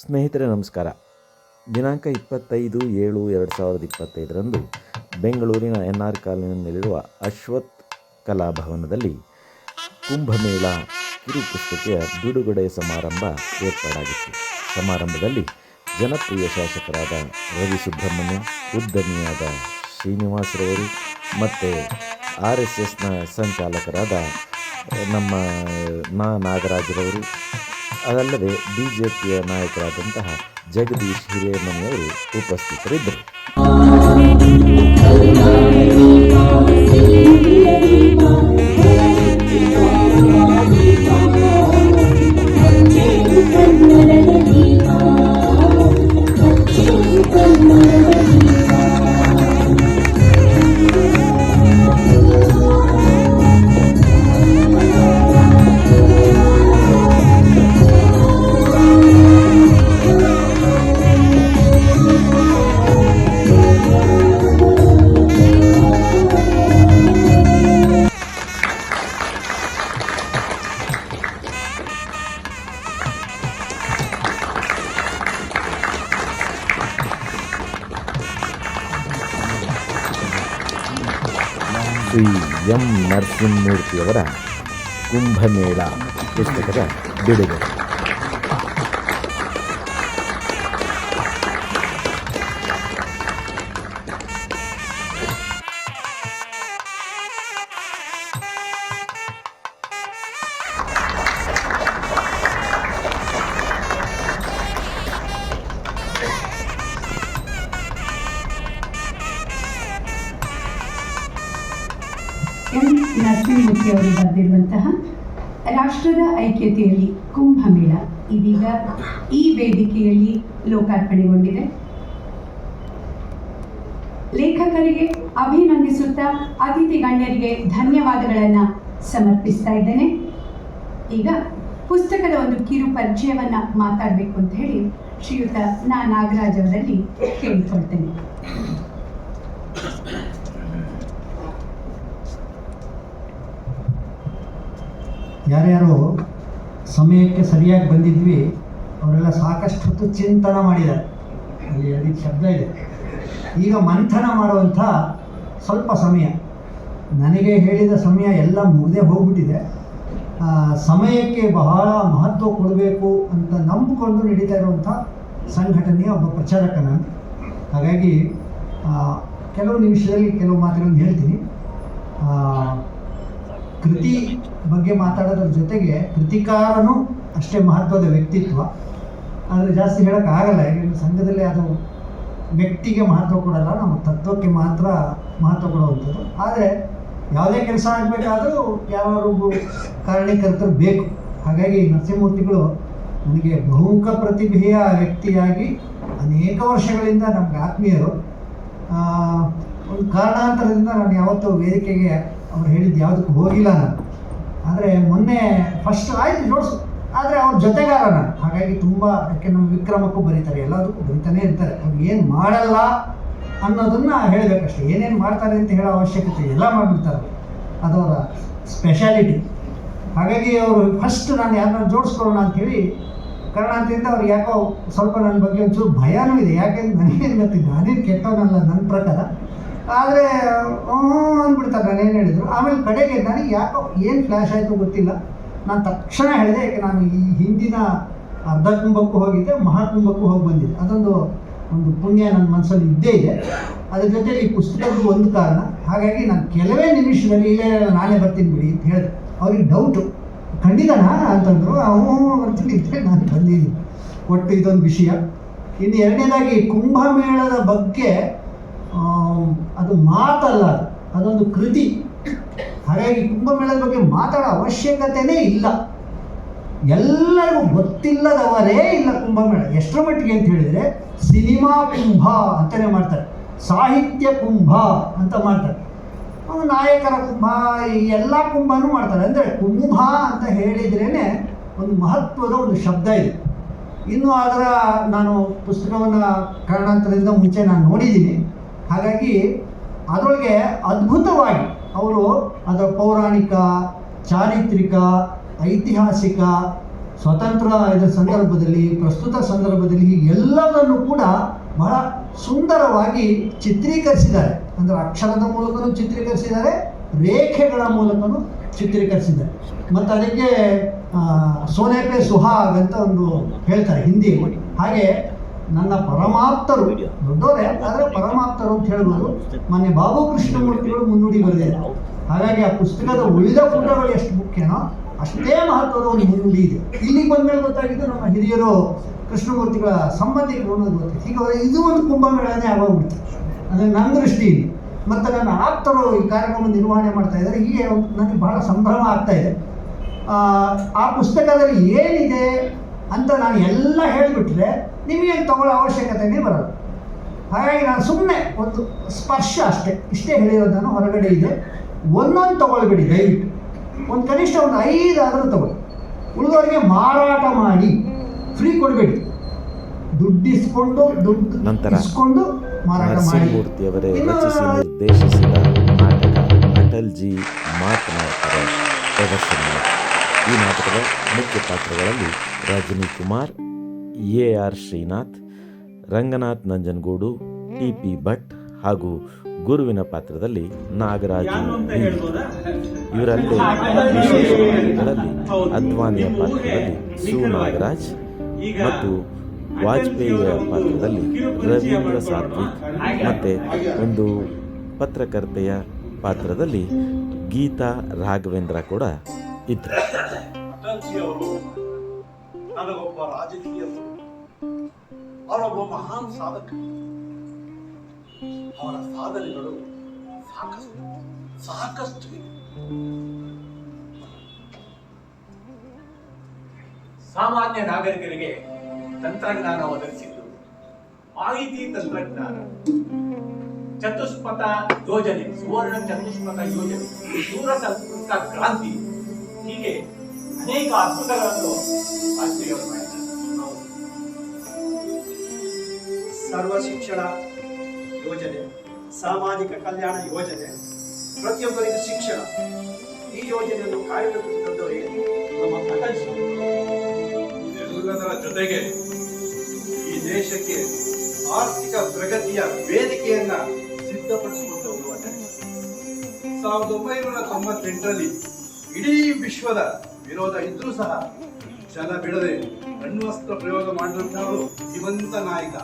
ಸ್ನೇಹಿತರೆ, ನಮಸ್ಕಾರ. ದಿನಾಂಕ ಇಪ್ಪತ್ತೈದು ಏಳು ಎರಡು ಸಾವಿರದ ಇಪ್ಪತ್ತೈದರಂದು ಬೆಂಗಳೂರಿನ ಎನ್ ಆರ್ ಕಾಲೋನಿಯಲ್ಲಿರುವ ಅಶ್ವಥ್ ಕಲಾಭವನದಲ್ಲಿ ಕುಂಭಮೇಳ ಕಿರು ಪುಸ್ತಕೆಯ ಬಿಡುಗಡೆ ಸಮಾರಂಭ ಏರ್ಪಾಡಾಗಿತ್ತು. ಸಮಾರಂಭದಲ್ಲಿ ಜನಪ್ರಿಯ ಶಾಸಕರಾದ ರವಿ ಸುಬ್ರಹ್ಮಣ್ಯ ಉದ್ಯಮಿಯಾದ ಶ್ರೀನಿವಾಸರವರು ಮತ್ತು ಆರ್ ಎಸ್ ಎಸ್ನ ಸಂಚಾಲಕರಾದ ನಮ್ಮ ನಾ ನಾಗರಾಜರವರು ಅದಲ್ಲದೆ ಬಿಜೆಪಿಯ ನಾಯಕರಾದಂತಹ ಜಗದೀಶ್ ಹಿರೇಮನಿಯವರು ಉಪಸ್ಥಿತರಿದ್ದರು. ಶ್ರೀ ನರಸಿಂಹಮೂರ್ತಿಯವರ ಕುಂಭಮೇಳ ಪುಸ್ತಕದ ಬಿಡುಗಡೆ. ನರಸಿಂಹಮೂರ್ತಿ ಅವರು ಬರೆದಿರುವಂತಹ ರಾಷ್ಟ್ರದ ಐಕ್ಯತೆಯಲ್ಲಿ ಕುಂಭಮೇಳ ಇದೀಗ ಈ ವೇದಿಕೆಯಲ್ಲಿ ಲೋಕಾರ್ಪಣೆಗೊಂಡಿದೆ. ಲೇಖಕರಿಗೆ ಅಭಿನಂದಿಸುತ್ತಾ ಅತಿಥಿ ಗಣ್ಯರಿಗೆ ಧನ್ಯವಾದಗಳನ್ನು ಸಮರ್ಪಿಸ್ತಾ ಇದ್ದೇನೆ. ಈಗ ಪುಸ್ತಕದ ಒಂದು ಕಿರು ಪರಿಚಯವನ್ನ ಮಾತಾಡಬೇಕು ಅಂತ ಹೇಳಿ ಶ್ರೀಯುತ ನಾ ನಾಗರಾಜ್ ಅವರಲ್ಲಿ ಕೇಳಿಕೊಳ್ತೇನೆ. ಯಾರ್ಯಾರು ಸಮಯಕ್ಕೆ ಸರಿಯಾಗಿ ಬಂದಿದ್ವಿ, ಅವರೆಲ್ಲ ಸಾಕಷ್ಟು ಹೊತ್ತು ಚಿಂತನ ಮಾಡಿದ್ದಾರೆ. ಅಲ್ಲಿ ಅದಕ್ಕೆ ಶಬ್ದ ಇದೆ. ಈಗ ಮಂಥನ ಮಾಡುವಂಥ ಸ್ವಲ್ಪ ಸಮಯ. ನನಗೆ ಹೇಳಿದ ಸಮಯ ಎಲ್ಲ ಮುಗ್ದೇ ಹೋಗ್ಬಿಟ್ಟಿದೆ. ಸಮಯಕ್ಕೆ ಬಹಳ ಮಹತ್ವ ಕೊಡಬೇಕು ಅಂತ ನಂಬಿಕೊಂಡು ನಡೀತಾ ಇರುವಂಥ ಸಂಘಟನೆಯ ಒಬ್ಬ ಪ್ರಚಾರಕ ನಾನು. ಹಾಗಾಗಿ ಕೆಲವು ನಿಮಿಷದಲ್ಲಿ ಕೆಲವು ಮಾತುಗಳನ್ನು ಹೇಳ್ತೀನಿ. ಕೃತಿ ಬಗ್ಗೆ ಮಾತಾಡೋದ್ರ ಜೊತೆಗೆ ಕೃತಿಕಾರನು ಅಷ್ಟೇ ಮಹತ್ವದ ವ್ಯಕ್ತಿತ್ವ. ಆದರೆ ಜಾಸ್ತಿ ಹೇಳೋಕ್ಕಾಗಲ್ಲ ಯಾಕೆಂದರೆ ಸಂಘದಲ್ಲಿ ಅದು ವ್ಯಕ್ತಿಗೆ ಮಹತ್ವ ಕೊಡಲ್ಲ, ನಾವು ತತ್ವಕ್ಕೆ ಮಾತ್ರ ಮಹತ್ವ ಕೊಡುವಂಥದ್ದು ಆದರೆ ಯಾವುದೇ ಕೆಲಸ ಆಗಬೇಕಾದ್ರೂ ಯಾರೊಬ್ಬ ಕಾರಣೀಕರ್ತರು ಬೇಕು. ಹಾಗಾಗಿ ನರಸಿಂಹಮೂರ್ತಿಗಳು ನನಗೆ ಬಹುಮುಖ ಪ್ರತಿಭೆಯ ವ್ಯಕ್ತಿಯಾಗಿ ಅನೇಕ ವರ್ಷಗಳಿಂದ ನಮ್ಗೆ ಆತ್ಮೀಯರು. ಒಂದು ಕಾರಣಾಂತರದಿಂದ ನಾನು ಯಾವತ್ತೂ ವೇದಿಕೆಗೆ ಅವ್ರು ಹೇಳಿದ್ದು ಯಾವುದಕ್ಕೂ ಹೋಗಿಲ್ಲ ನಾನು. ಆದರೆ ಮೊನ್ನೆ ಫಸ್ಟ್ ಆಯ್ತು ಜೋಡಿಸು ಆದರೆ ಅವ್ರ ಜೊತೆಗಾರನ. ಹಾಗಾಗಿ ತುಂಬ ಅದಕ್ಕೆ ನಮ್ಮ ವಿಕ್ರಮಕ್ಕೂ ಬರೀತಾರೆ, ಎಲ್ಲದಕ್ಕೂ ಬರೀತಾನೆ ಇರ್ತಾರೆ. ಅವ್ರು ಏನು ಮಾಡಲ್ಲ ಅನ್ನೋದನ್ನ ಹೇಳಬೇಕಷ್ಟೇ. ಏನೇನು ಮಾಡ್ತಾರೆ ಅಂತ ಹೇಳೋ ಅವಶ್ಯಕತೆ ಎಲ್ಲ ಮಾಡಿಬಿಡ್ತಾರೆ. ಅದು ಅವರ ಸ್ಪೆಷಾಲಿಟಿ ಹಾಗಾಗಿ ಅವರು ಫಸ್ಟ್ ನಾನು ಯಾರನ್ನ ಜೋಡಿಸ್ಕೊಳ್ಳೋಣ ಅಂಥೇಳಿ ಕಾರಣಾಂತರಿಂದ ಅವ್ರು ಯಾಕೋ ಸ್ವಲ್ಪ ನನ್ನ ಬಗ್ಗೆ ಒಂಚೂರು ಭಯನೂ ಇದೆ. ಯಾಕೆಂದ್ರೆ ನನಗೇನು ಗೊತ್ತಿಲ್ಲ. ನಾನೇನು ಕೆಟ್ಟವನಲ್ಲ ನನ್ನ ಪ್ರಕಾರ. ಆದರೆ ಅಂದ್ಬಿಡ್ತಾರೆ ನಾನು ಏನು ಹೇಳಿದ್ರು. ಆಮೇಲೆ ಕಡೆಗೆ ನನಗೆ ಯಾಕೋ ಏನು ಫ್ಲ್ಯಾಶ್ ಆಯಿತು ಗೊತ್ತಿಲ್ಲ. ನಾನು ತಕ್ಷಣ ಹೇಳಿದೆ, ಯಾಕೆ ನಾನು ಈ ಹಿಂದಿನ ಅರ್ಧ ಕುಂಭಕ್ಕೂ ಹೋಗಿದ್ದೆ, ಮಹಾಕುಂಭಕ್ಕೂ ಹೋಗಿ ಬಂದಿದ್ದೆ. ಅದೊಂದು, ಒಂದು ಪುಣ್ಯ ನನ್ನ ಮನಸ್ಸಲ್ಲಿ ಇದ್ದೇ ಇದೆ. ಅದ್ರ ಜೊತೆಲಿ ಈ ಪುಸ್ತಕದ ಒಂದು ಕಾರಣ. ಹಾಗಾಗಿ ನಾನು ಕೆಲವೇ ನಿಮಿಷದಲ್ಲಿ ಇಲ್ಲೇ ನಾನೇ ಬರ್ತೀನಿ ಬಿಡಿ ಅಂತ ಹೇಳಿದೆ. ಅವ್ರಿಗೆ ಡೌಟು ಖಂಡಿತನಾ ಅಂತಂದ್ರು. ಅವನು ಬರ್ತೀನಿ ಇದ್ದರೆ ನಾನು ಬಂದಿದ್ದೀನಿ. ಒಟ್ಟು ಇದೊಂದು ವಿಷಯ. ಇನ್ನು ಎರಡನೇದಾಗಿ ಕುಂಭಮೇಳದ ಬಗ್ಗೆ ಅದು ಮಾತಲ್ಲ ಅದು ಅದೊಂದು ಕೃತಿ. ಹಾಗಾಗಿ ಕುಂಭಮೇಳದ ಬಗ್ಗೆ ಮಾತಾಡೋ ಅವಶ್ಯಕತೆನೇ ಇಲ್ಲ. ಎಲ್ಲರಿಗೂ ಗೊತ್ತಿಲ್ಲದವರೇ ಇಲ್ಲ ಕುಂಭಮೇಳ. ಎಷ್ಟರ ಮಟ್ಟಿಗೆ ಅಂತ ಹೇಳಿದರೆ, ಸಿನಿಮಾ ಕುಂಭ ಅಂತಲೇ ಮಾಡ್ತಾರೆ. ಸಾಹಿತ್ಯ ಕುಂಭ ಅಂತ ಮಾಡ್ತಾರೆ. ಒಂದು ನಾಯಕರ ಕುಂಭ, ಈ ಎಲ್ಲ ಕುಂಭನೂ ಮಾಡ್ತಾರೆ. ಅಂದರೆ ಕುಂಭ ಅಂತ ಹೇಳಿದ್ರೇ ಒಂದು ಮಹತ್ವದ ಒಂದು ಶಬ್ದ ಇದೆ. ಇನ್ನು ಅದರ ನಾನು ಪುಸ್ತಕವನ್ನು ಕಾರಣಾಂತರದಿಂದ ಮುಂಚೆ ನಾನು ನೋಡಿದ್ದೀನಿ. ಹಾಗಾಗಿ ಅದರೊಳಗೆ ಅದ್ಭುತವಾಗಿ ಅವರು ಅದರ ಪೌರಾಣಿಕ, ಚಾರಿತ್ರಿಕ, ಐತಿಹಾಸಿಕ, ಸ್ವತಂತ್ರ ಇದರ ಸಂದರ್ಭದಲ್ಲಿ, ಪ್ರಸ್ತುತ ಸಂದರ್ಭದಲ್ಲಿ ಎಲ್ಲದನ್ನು ಕೂಡ ಬಹಳ ಸುಂದರವಾಗಿ ಚಿತ್ರೀಕರಿಸಿದ್ದಾರೆ. ಅಂದರೆ ಅಕ್ಷರದ ಮೂಲಕನೂ ಚಿತ್ರೀಕರಿಸಿದ್ದಾರೆ, ರೇಖೆಗಳ ಮೂಲಕನೂ ಚಿತ್ರೀಕರಿಸಿದ್ದಾರೆ. ಮತ್ತು ಅದಕ್ಕೆ ಸೋನೆಪೆ ಸುಹಾಗ್ ಅಂತ ಒಂದು ಹೇಳ್ತಾರೆ ಹಿಂದಿ. ಹಾಗೆ ನನ್ನ ಪರಮಾಪ್ತರು ದೊಡ್ಡವರೇ, ಆದರೆ ಪರಮಾಪ್ತರು ಅಂತ ಹೇಳ್ಬೋದು. ಮೊನ್ನೆ ಬಾಬು ಕೃಷ್ಣಮೂರ್ತಿಗಳು ಮುನ್ನುಡಿ ಬರೆದಿದ್ದಾರೆ ಹಾಗಾಗಿ ಆ ಪುಸ್ತಕದ ಉಳಿದ ಪುಟಗಳು ಎಷ್ಟು ಮುಖ್ಯನೋ ಅಷ್ಟೇ ಮಹತ್ವದ ಒಂದು ಮುನ್ನುಡಿ ಇದೆ. ಇಲ್ಲಿಗೆ ಬಂದ್ಮೇಲೆ ಗೊತ್ತಾಗಿದ್ದು ನಮ್ಮ ಹಿರಿಯರು ಕೃಷ್ಣಮೂರ್ತಿಗಳ ಸಂಬಂಧಿಕರು ಅನ್ನೋದು ಗೊತ್ತಿದೆ. ಈಗ ಇದು ಒಂದು ಕುಂಭಮೇಳನೇ ಆಗೋಗ್ಬಿಡ್ತು ಅಂದರೆ ನನ್ನ ದೃಷ್ಟಿಯಿಂದ. ಮತ್ತು ನನ್ನ ಆಪ್ತರು ಈ ಕಾರ್ಯಕ್ರಮ ನಿರ್ವಹಣೆ ಮಾಡ್ತಾ ಇದ್ದಾರೆ. ಹೀಗೆ ನನಗೆ ಬಹಳ ಸಂಭ್ರಮ ಆಗ್ತಾ ಇದೆ. ಆ ಪುಸ್ತಕದಲ್ಲಿ ಏನಿದೆ? ಅಂತ ನಾನು ಎಲ್ಲ ಹೇಳಿಬಿಟ್ರೆ ನಿಮಗೇನು ತಗೊಳ್ಳೋ ಅವಶ್ಯಕತೆನೇ ಬರಲ್ಲ. ಹಾಗಾಗಿ ನಾನು ಸುಮ್ಮನೆ ಒಂದು ಸ್ಪರ್ಶ ಅಷ್ಟೇ ಇಷ್ಟೇ ಹೇಳಿರೋದು ನಾನು ಹೊರಗಡೆ ಇದೆ. ಒಂದೊಂದು ತಗೊಳ್ಬಿಡಿ ದಯವಿಟ್ಟು. ಒಂದು ಕನಿಷ್ಠ ಒಂದು ಐದಾದರೂ ತಗೊಳ್ಳಿ. ಉಳಿದವರಿಗೆ ಮಾರಾಟ ಮಾಡಿ ಫ್ರೀ ಕೊಡಬೇಡಿ. ದುಡ್ಡಿಸ್ಕೊಂಡು ದುಡ್ಡು ನಂತರ ಇಸ್ಕೊಂಡು ಮಾರಾಟ ಮಾಡಿ. ರಚಿಸಿ ನಿರ್ದೇಶಿಸಿದ ನಾಟಕ ಅಟಲ್ಜಿ ಮಾತನಾಡ್ತಾರೆ ಪ್ರದರ್ಶನ. ಈ ನಾಟಕದ ಮುಖ್ಯ ಪಾತ್ರಗಳಲ್ಲಿ Rajani Kumar A R Srinath, Ranganath Nanjangud T P Bhat ಹಾಗೂ ಗುರುವಿನ ಪಾತ್ರದಲ್ಲಿ ನಾಗರಾಜು. ಇವರಲ್ಲೇ ವಿಶೇಷ ಪಾತ್ರಗಳಲ್ಲಿ ಅದ್ವಾನಿಯ ಪಾತ್ರದಲ್ಲಿ ಸು. ನಾಗರಾಜ್ ಮತ್ತು ವಾಜಪೇಯಿಯ ಪಾತ್ರದಲ್ಲಿ ರವೀಂದ್ರ ಸಾತ್ವಿಕ್ ಮತ್ತು ಒಂದು ಪತ್ರಕರ್ತೆಯ ಪಾತ್ರದಲ್ಲಿ ಗೀತಾ ರಾಘವೇಂದ್ರ ಕೂಡ ಅವರು ನನಗೊಬ್ಬ ರಾಜಕೀಯ. ಅವರೊಬ್ಬ ಮಹಾನ್ ಸಾಧಕ ಅವರ ಸಾಧನೆಗಳು ಸಾಕಷ್ಟು ಸಾಕಷ್ಟು. ಸಾಮಾನ್ಯ ನಾಗರಿಕರಿಗೆ ತಂತ್ರಜ್ಞಾನ ಒದಗಿಸಿದ್ದು, ಮಾಹಿತಿ ತಂತ್ರಜ್ಞಾನ ಚತುಷ್ಪಥ ಯೋಜನೆ, ಸುವರ್ಣ ಚತುಷ್ಪಥ ಯೋಜನೆ ದೂರ ಸಂಸ್ಕೃತ ಕ್ರಾಂತಿ ಹೀಗೆ ಅನೇಕ ಅದ್ಭುತಗಳನ್ನು ಸರ್ವ ಶಿಕ್ಷಣ ಯೋಜನೆ, ಸಾಮಾಜಿಕ ಕಲ್ಯಾಣ ಯೋಜನೆ, ಪ್ರತಿಯೊಬ್ಬರಿಗೂ ಶಿಕ್ಷಣ, ಈ ಯೋಜನೆಯನ್ನು ಕಾರ್ಯರೂಪಕ್ಕೆ ನಮ್ಮ ಇದೆಲ್ಲದರ ಜೊತೆಗೆ ಈ ದೇಶಕ್ಕೆ ಆರ್ಥಿಕ ಪ್ರಗತಿಯ ವೇದಿಕೆಯನ್ನ ಸಿದ್ಧಪಡಿಸಿಕೊಂಡು ಹೋಗುವ ಸಾವಿರದ ಒಂಬೈನೂರ ತೊಂಬತ್ತೆಂಟರಲ್ಲಿ ಇಡೀ ವಿಶ್ವದ ವಿರೋಧ ಇದ್ರೂ ಸಹ ಜನ ಬಿಡದೆ ಅಣ್ವಸ್ತ್ರ ಪ್ರಯೋಗ ಮಾಡಿದಂತಹವರು ಜೀವಂತ ನಾಯಕ.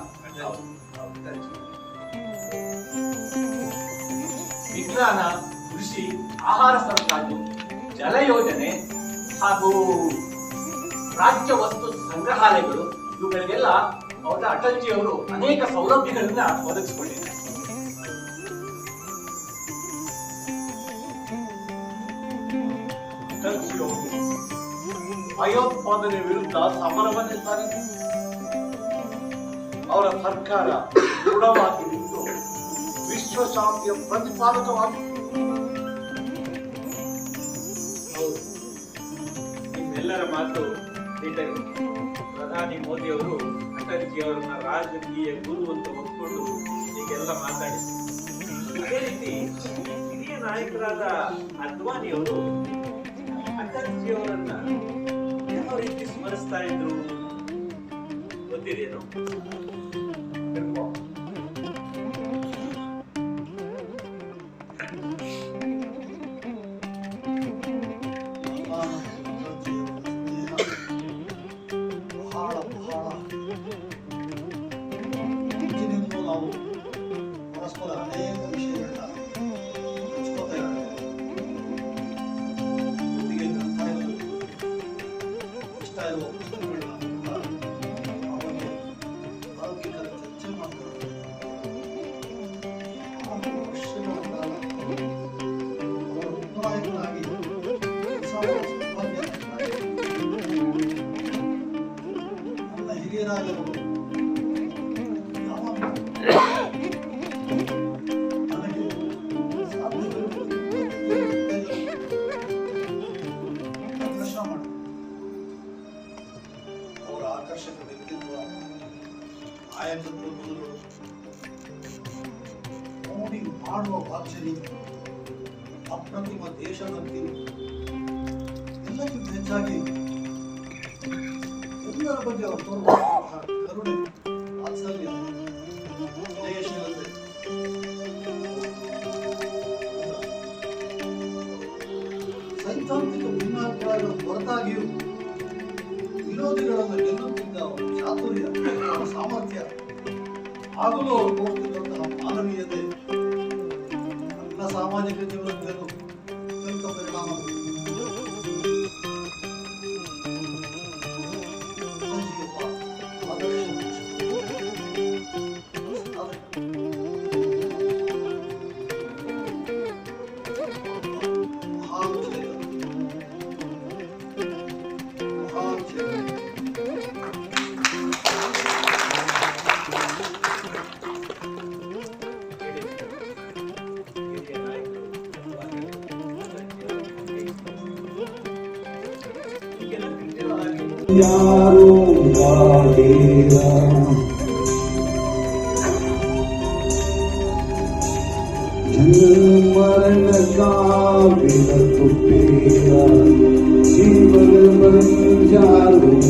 ವಿಜ್ಞಾನ, ಕೃಷಿ, ಆಹಾರ ಸರಬರಾಜು ಜಲ ಯೋಜನೆ ಹಾಗೂ ರಾಜ್ಯ ವಸ್ತು ಸಂಗ್ರಹಾಲಯಗಳು ಇವುಗಳಿಗೆಲ್ಲ ಅವರ ಅಟಲ್ಜಿ ಅವರು ಅನೇಕ ಸೌಲಭ್ಯಗಳನ್ನ ಒದಗಿಸಿಕೊಂಡಿದ್ದಾರೆ. ಭಯೋತ್ಪಾದನೆ ವಿರುದ್ಧ ಸಮರವನ್ನೇ ಸಾರಿದ್ರು ಅವರ ಸರ್ಕಾರ ದೃಢವಾಗಿ ನಿಂತು ವಿಶ್ವಶಾಂತಿಯ ಪ್ರತಿಪಾದಕವಾಗಿ ನಿಮ್ಮೆಲ್ಲರ ಮಾತು ಪ್ರಧಾನಿ ಮೋದಿ ಅವರು ಅಟಲ್ಜಿ ಅವರನ್ನ ರಾಜಕೀಯ ಗುರು ಅಂತ ಒಪ್ಪಿಕೊಂಡು ಹೀಗೆಲ್ಲ ಮಾತಾಡಿದ್ರು. ಅದೇ ರೀತಿ ಹಿರಿಯ ನಾಯಕರಾದ ಅದ್ವಾನಿ ಅವರು ಅಟಲ್ಜಿ ಅವರನ್ನ ರೀತಿ ಸ್ಮರಿಸ್ತಾ ಇದ್ರು. ಗೊತ್ತಿದೇನು ಇಷ್ಟ ಎಲ್ಲರ ಬಗ್ಗೆ ಅವರು ಕರುಣೆ ವಾತ್ಸಲ್ಯ ಸೈದ್ಧಾಂತಿಕ ಭಿನ್ನಾಭಿಪ್ರಾಯಗಳ ಹೊರತಾಗಿಯೂ ವಿರೋಧಿಗಳನ್ನು ಗೆಲ್ಲುತ್ತಿದ್ದ ಚಾತುರ್ಯ ಸಾಮರ್ಥ್ಯ ಆಗಲೂ ಅವರು ಮಾನವೀಯತೆ ಸಾಮಾಜಿಕ ಜೀವನದಲ್ಲೂ யாரோ வாடேரா மரண காவிலக்கு பேரா ஜீவன் பஞ்சாரும்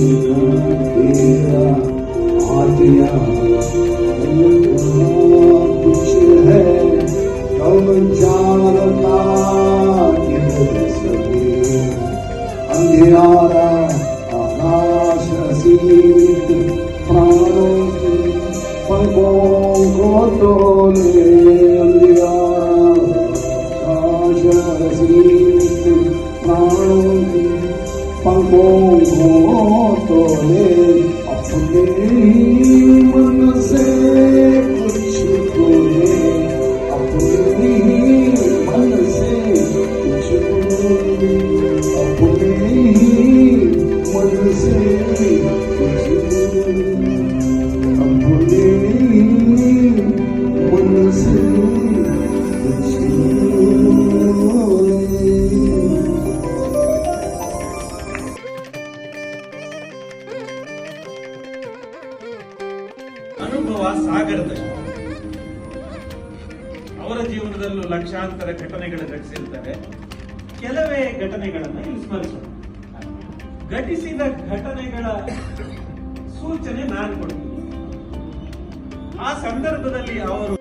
பேரா ஆதியா পাঙ্গ তলে অপদের ಸೂಚನೆ ನಾನು ಕೊಡ್ತೀನಿ. ಆ ಸಂದರ್ಭದಲ್ಲಿ ಅವರು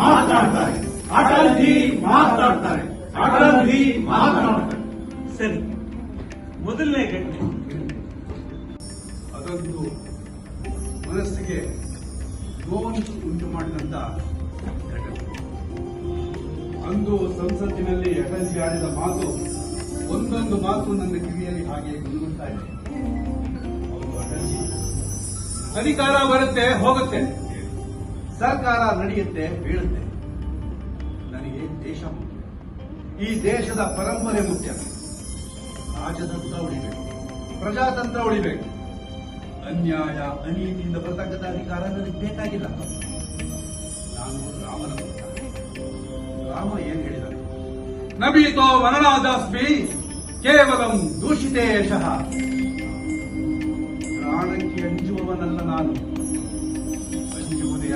ಮಾತನಾಡ್ತಾರೆ ಅಟಲ್ಜಿ ಮಾತನಾಡ್ತಾರೆ ಅಟಲ್ಜಿ ಮಾತನಾಡ್ತಾರೆ ಸರಿ. ಮೊದಲನೇ ಘಟನೆ. ಅದೊಂದು ಮನಸ್ಸಿಗೆ ನೋವನ್ನು ಉಂಟು ಮಾಡಿದಂತ ಘಟನೆ. ಅಂದು ಸಂಸತ್ತಿನಲ್ಲಿ ಅಟಲ್ಜಿ ಆಡಿದ ಮಾತು ಒಂದೊಂದು ಮಾತು ನನ್ನ ಕಿವಿಯಲ್ಲಿ ಹಾಗೆ ಗುಣಗುತ್ತಾ ಇದೆ. ಅಧಿಕಾರ ಬರುತ್ತೆ, ಹೋಗುತ್ತೆ. ಸರ್ಕಾರ ನಡೆಯುತ್ತೆ, ಬೀಳುತ್ತೆ. ನನಗೆ ದೇಶ ಮುಖ್ಯ. ಈ ದೇಶದ ಪರಂಪರೆ ಮುಖ್ಯ. ರಾಜತಂತ್ರ ಉಳಿಬೇಕು. ಪ್ರಜಾತಂತ್ರ ಉಳಿಬೇಕು. ಅನ್ಯಾಯ, ಅನೀತಿಯಿಂದ ಬರ್ತಕ್ಕಂಥ ಅಧಿಕಾರ ನನಗೆ ಬೇಕಾಗಿಲ್ಲ. ನಾನು ರಾಮನ ರಾಮ ಏನ್ ಹೇಳಿದ ನಬೀತೋ ವನರಾದಾಸ್ಮಿ ಕೇವಲಂ ದೂಷಿತೇ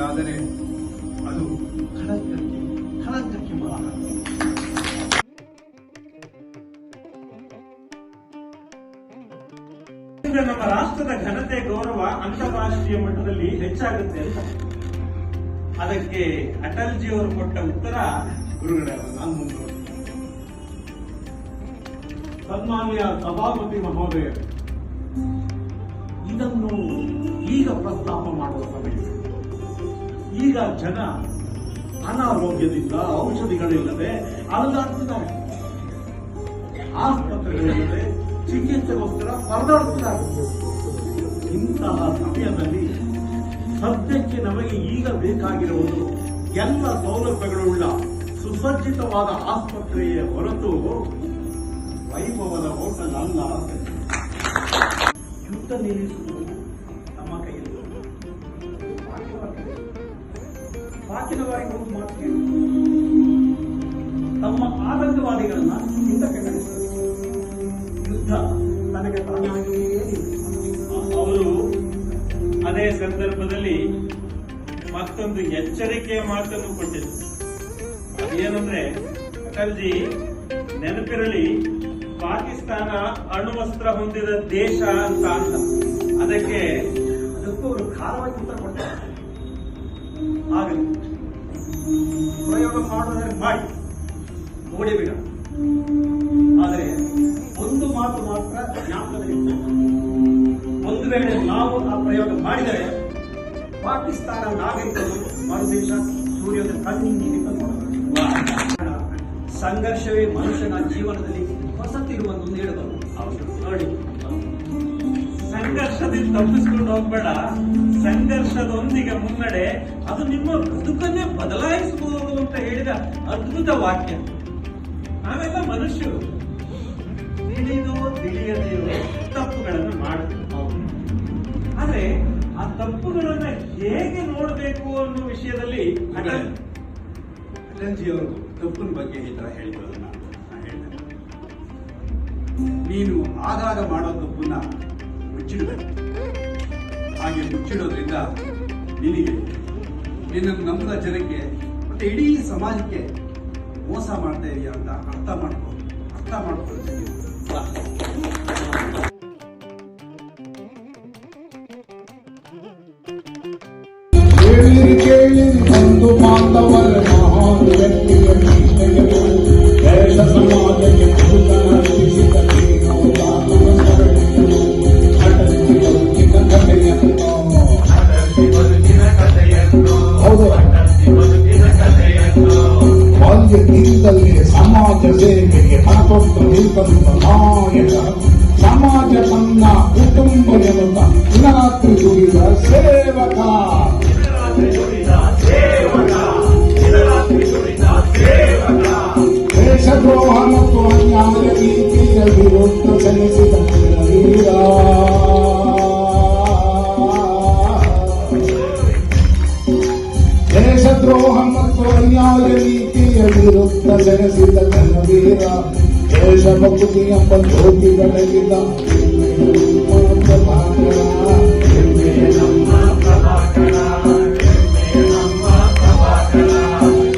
ಆದರೆ ಅದು ನಮ್ಮ ರಾಷ್ಟ್ರದ ಘನತೆ, ಗೌರವ, ಅಂತಾರಾಷ್ಟ್ರೀಯ ಮಟ್ಟದಲ್ಲಿ ಹೆಚ್ಚಾಗುತ್ತೆ ಅಂತ. ಅದಕ್ಕೆ ಅಟಲ್ಜಿ ಅವರು ಕೊಟ್ಟ ಉತ್ತರ ಬಿಡುಗಡೆ ನಾನು ಮುಂದುವರೆದ ಸನ್ಮಾನ್ಯ ಸಭಾಪತಿ ಮಹೋದಯ, ಇದನ್ನು ಈಗ ಪ್ರಸ್ತಾಪ ಮಾಡುವ ಸಮಯ. ಈಗ ಜನ ಅನಾರೋಗ್ಯದಿಂದ ಔಷಧಿಗಳಿಲ್ಲದೆ ಅಲದಾಡ್ತಿದ್ದಾರೆ ಆಸ್ಪತ್ರೆಗಳಿಲ್ಲದೆ ಚಿಕಿತ್ಸೆಗೋಸ್ಕರ ಪರದಾಡ್ತಿದ್ದಾರೆ. ಇಂತಹ ಸಮಯದಲ್ಲಿ ಸದ್ಯಕ್ಕೆ ನಮಗೆ ಈಗ ಬೇಕಾಗಿರುವುದು ಎಲ್ಲ ಸೌಲಭ್ಯಗಳುಳ್ಳ ಸುಸಜ್ಜಿತವಾದ ಆಸ್ಪತ್ರೆಯ ಹೊರತು ವೈಭವದ ಹೋಟೆಲ್ ಅಲ್ಲ ಯುದ್ಧ ನಿಲ್ಲಿಸುವುದು ಹಿಂದಕ್ಕೆ ಯುದ್ಧ ತನಗೆ ಅವರು ಅದೇ ಸಂದರ್ಭದಲ್ಲಿ ಮತ್ತೊಂದು ಎಚ್ಚರಿಕೆಯ ಮಾತನ್ನು ಕೊಟ್ಟಿದ್ರು ಅದೇನಂದ್ರೆ, ಅಟಲ್ಜಿ, ನೆನಪಿರಲಿ, ಪಾಕಿಸ್ತಾನ ಅಣುವಸ್ತ್ರ ಹೊಂದಿದ ದೇಶ ಅಂತ ಅಂತ ಅದಕ್ಕೆ ಅದಕ್ಕೂ ಅವರು ಖಾರವಾಗಿ ಉತ್ತರ ಕೊಡ್ತಾರೆ ಪ್ರಯೋಗ ಮಾಡೋದಾದ್ರೆ ಮಾಡಿ ಒಂದು ಮಾತು ಮಾತ್ರ ಜ್ಞಾಪಕದಲ್ಲಿ ಒಂದು ವೇಳೆ ನಾವು ಆ ಪ್ರಯೋಗ ಮಾಡಿದರೆ ಪಾಕಿಸ್ತಾನ ನಾಗರಿಕರು ಮರುದೇಶ ಸೂರ್ಯನ ಕಣ್ಣಿಂದ ಸಂಘರ್ಷವೇ ಮನುಷ್ಯನ ಜೀವನದಲ್ಲಿ ಹೊಸತಿರುವಂತ ಹೇಳಬಹುದು ನೋಡಿ. ಸಂಘರ್ಷದಿಂದ ತಪ್ಪಿಸ್ಕೊಂಡು ಹೋಗ್ಬೇಡ. ಸಂಘರ್ಷದೊಂದಿಗೆ ಮುನ್ನಡೆ ಅದು ನಿಮ್ಮ ಬದುಕನ್ನೇ ಬದಲಾಯಿಸಬಹುದು ಅಂತ ಹೇಳಿದ ಅದ್ಭುತ ವಾಕ್ಯ. ನಾವೆಲ್ಲ ಮನುಷ್ಯರು. ತಿಳಿದು ತಿಳಿಯದೆಯೋ ತಪ್ಪುಗಳನ್ನು ಮಾಡಬೇಕು ಆದ್ರೆ ಆ ತಪ್ಪುಗಳನ್ನ ಹೇಗೆ ನೋಡಬೇಕು ಅನ್ನೋ ವಿಷಯದಲ್ಲಿ ಅಟಲ್ ಅಟಲ್ಜಿಯವರು ತಪ್ಪಿನ ಬಗ್ಗೆ ಈ ತರ ಹೇಳಿರೋದನ್ನ ನಾನು ಆಗಾಗ ಮಾಡೋ ತಪ್ಪನ್ನ ಮುಚ್ಚಿಡಬೇಕು ಹಾಗೆ ಮುಚ್ಚಿಡೋದ್ರಿಂದ ನಿನಗೆ ನಿನ್ನನ್ನು ನಂಬದ ಜನಕ್ಕೆ ಮತ್ತೆ ಇಡೀ ಸಮಾಜಕ್ಕೆ ಮೋಸ ಮಾಡ್ತಾ ಇದೆಯಾ ಅಂತ ಅರ್ಥ ಮಾಡ್ಕೊ ಅರ್ಥ ಮಾಡ್ಕೊಳ್ತೀನಿ. బంధు బాంధవ తెలియ తనకొస్తూ నిలుకొంత నాయక సమాజ సన్న కుటుంబ జనుత దినరాత్రి దురిద సేవక. దేశద్రోహం త్వన్యామ నీతి విరుద్ధ ವಿರುದ್ಧ ದೇಶಭಕ್ತಿ ಎಂಬ ಜ್ಯೋತಿ ಬೆಳಗಿದ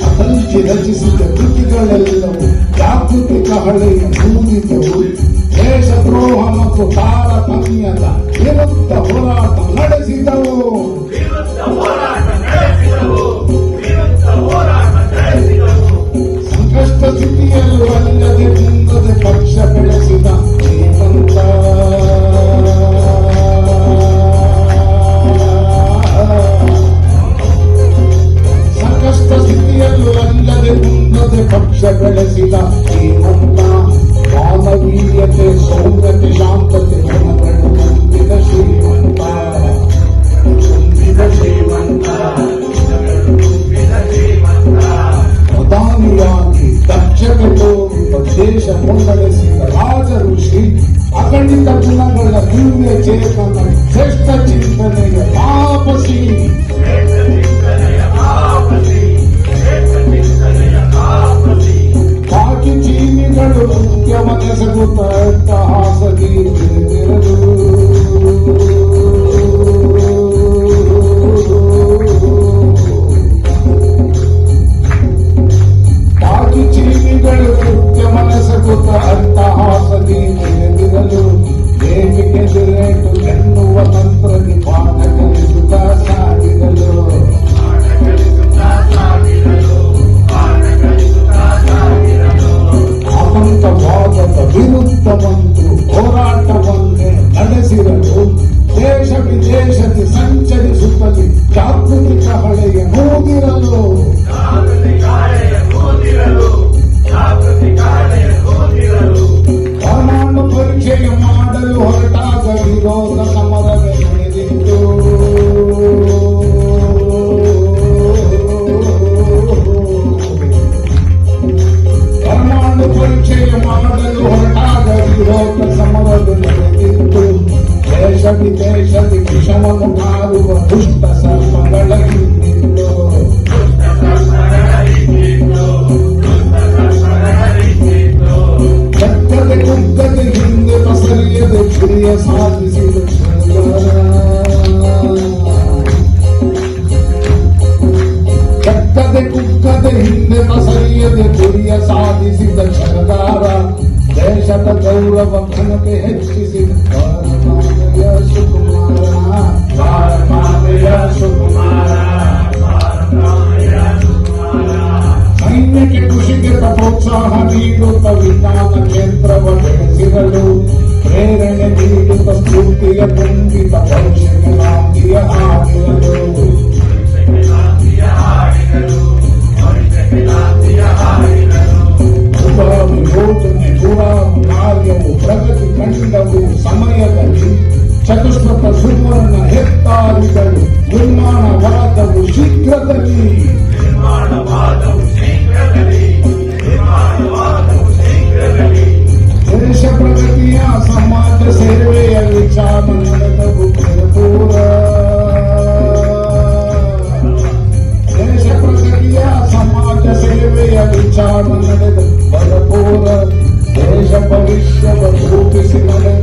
ಅಪಂಚಿ ರಚಿಸಿದ ಕೃತಿಗಳೆಲ್ಲವೂ ಜಾಗೃತಿಕ ಹಳೆಯ ಮೂಡಿದವು ದೇಶದ್ರೋಹ ಮತ್ತು ತಾರತಮ್ಯದ ವಿರುದ್ಧ ಹೋರಾಟ ನಡೆಸಿದವು Thank you.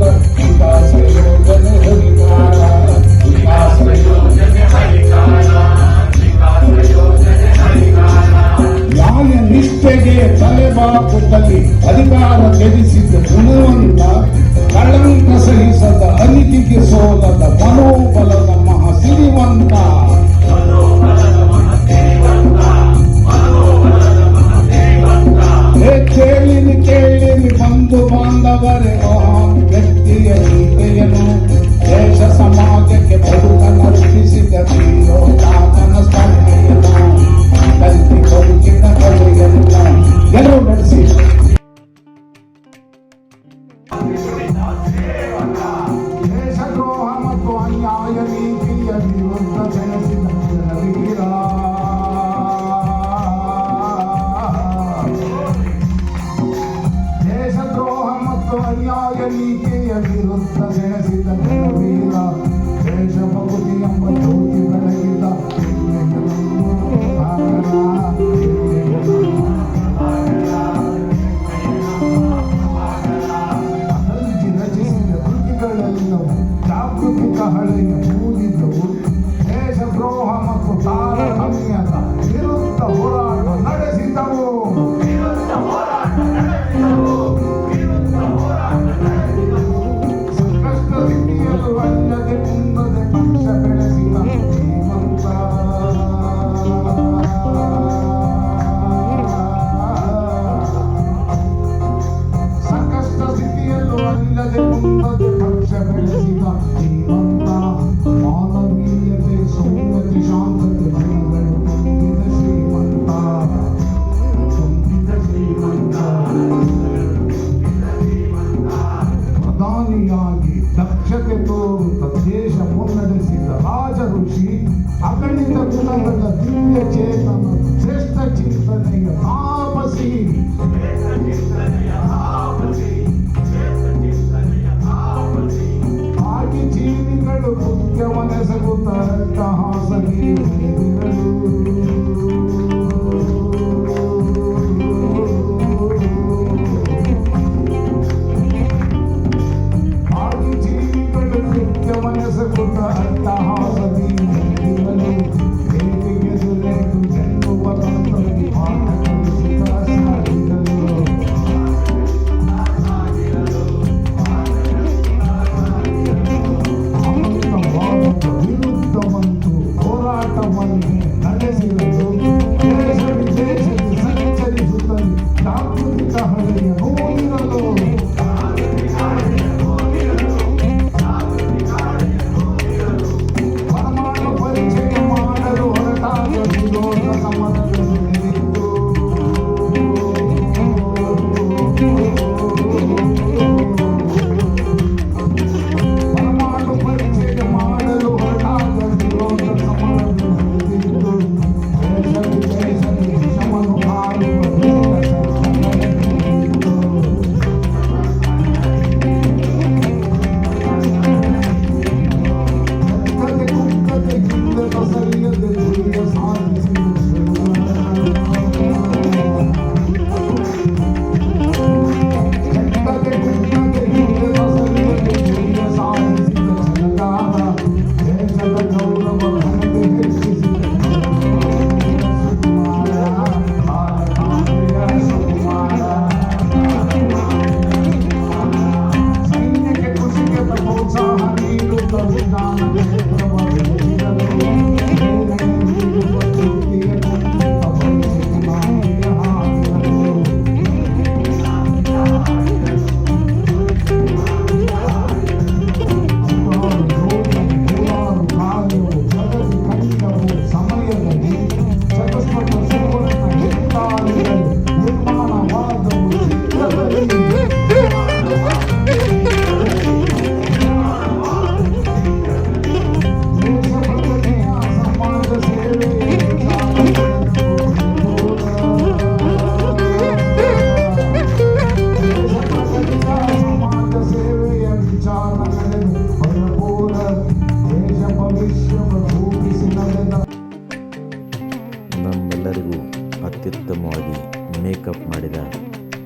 ಎಲ್ಲರಿಗೂ ಅತ್ಯುತ್ತಮವಾಗಿ ಮೇಕಪ್ ಮಾಡಿದ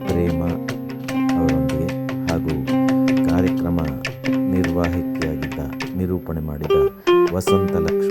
ಪ್ರೇಮ ಅವರೊಂದಿಗೆ ಹಾಗೂ ಕಾರ್ಯಕ್ರಮ ನಿರ್ವಾಹಕಿಯಾಗಿದ್ದ ನಿರೂಪಣೆ ಮಾಡಿದ ವಸಂತ ಲಕ್ಷ್ಮಿ